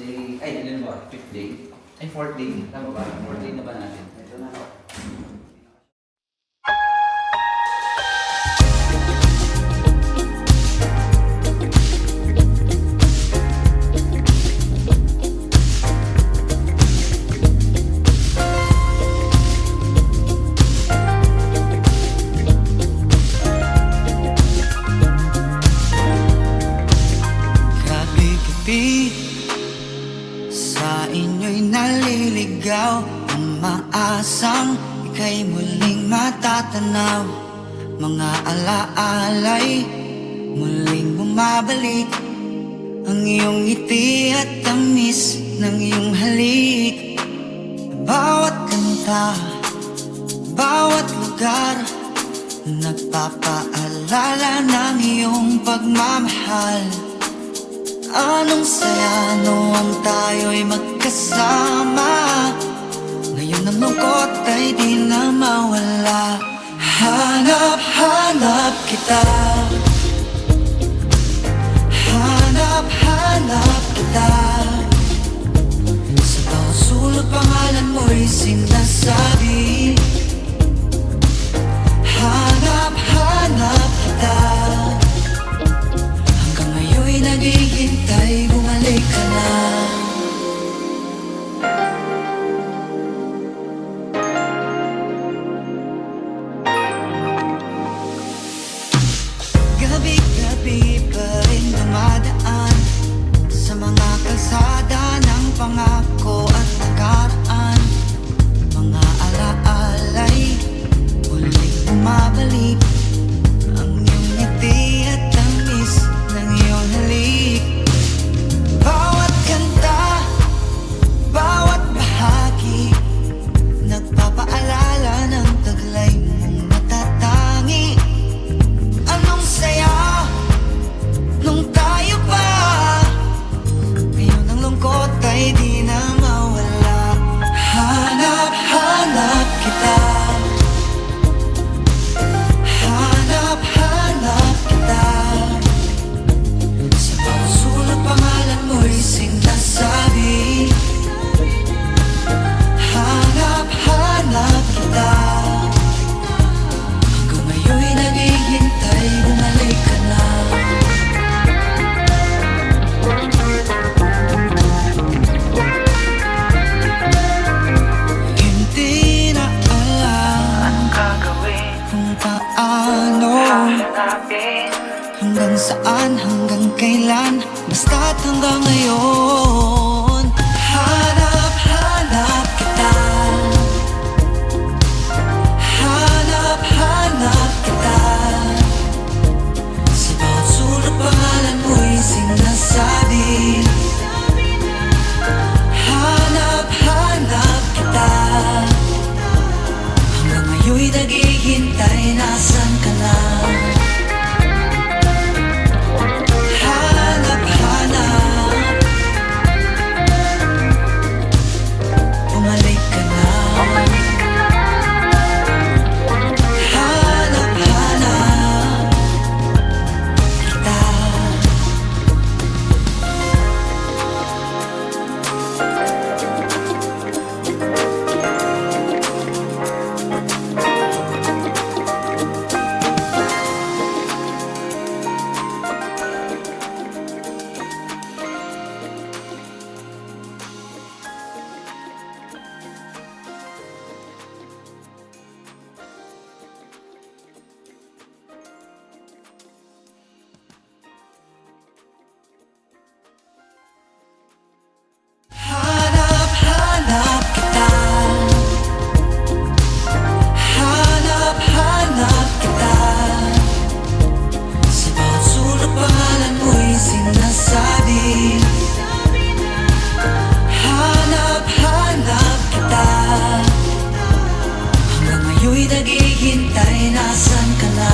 day, ay, ilan ba? Fifth day? Ay, fourth day. Tama ba? Fourth day na ba natin? Ito na. Naliligaw Umaasang ika'y muling matatanaw. Mga alaalay Muling bumabalik. Ang iyong ngiti at tamis ng iyong halik. Bawat kanta Bawat lugar Nagpapaalala ng iyong pagmamahal Anong saya noong tayo'y magkasama? Ngayon ang lungkot ay di na mawala. Hanap-hanap kita. Hanap-hanap kita Hanggang saan, hanggang kailan? Basta't hanggang ngayon naghihintay Nasaan ka na?